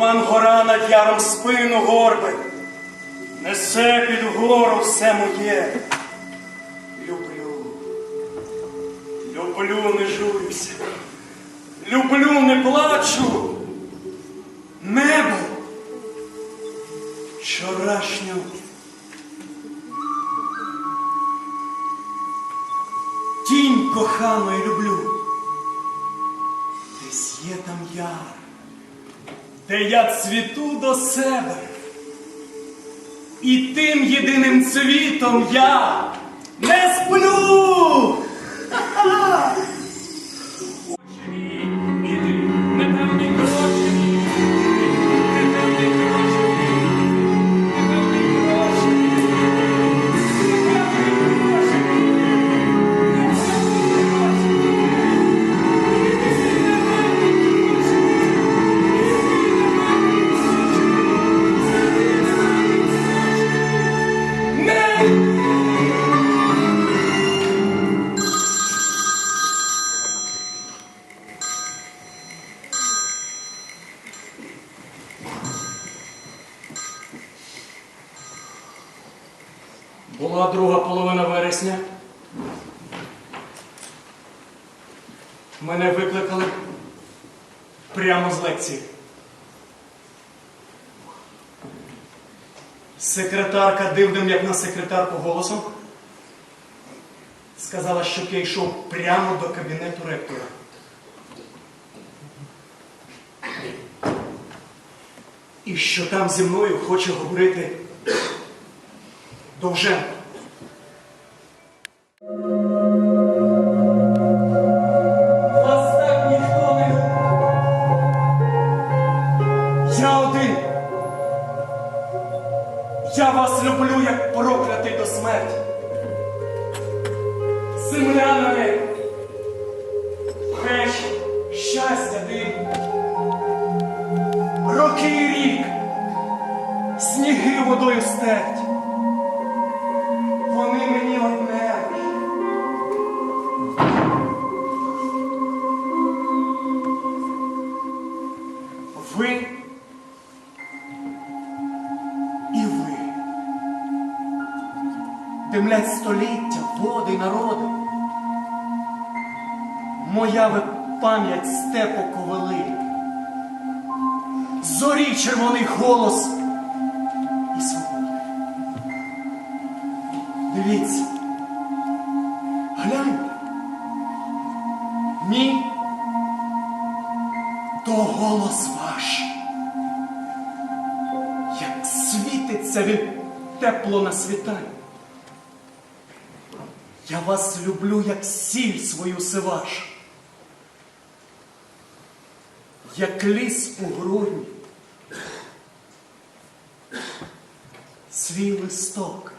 Тюрбан гора над яром спину горбить, несе під гору все моє. Люблю, люблю, не журюся, люблю, не плачу. Небо вчорашню. Тінь коханої люблю. Десь є там яр, де я цвіту до себе. І тим єдиним цвітом я не сплю. Була друга половина вересня. Мене викликали прямо з лекції. Секретарка дивним, як на секретарку голосом, сказала, щоб я йшов прямо до кабінету ректора. І що там зі мною хоче говорити Довженко. Вас так ніхто не Я один. Я вас люблю, як проклятий до смерті. Земля на небі. Речі, щастя дим. Роки і рік. Сніги водою стерть. Ви і ви. Димлять століття, води народи. Моя ви пам'ять степу ковили. Зорі червоний голос і свобода. Дивіться. Гляньте. Голос ваш. Як світиться він тепло на світанні. Я вас люблю, як сіль свою сиваш. Як ліс у грудні. Свій листок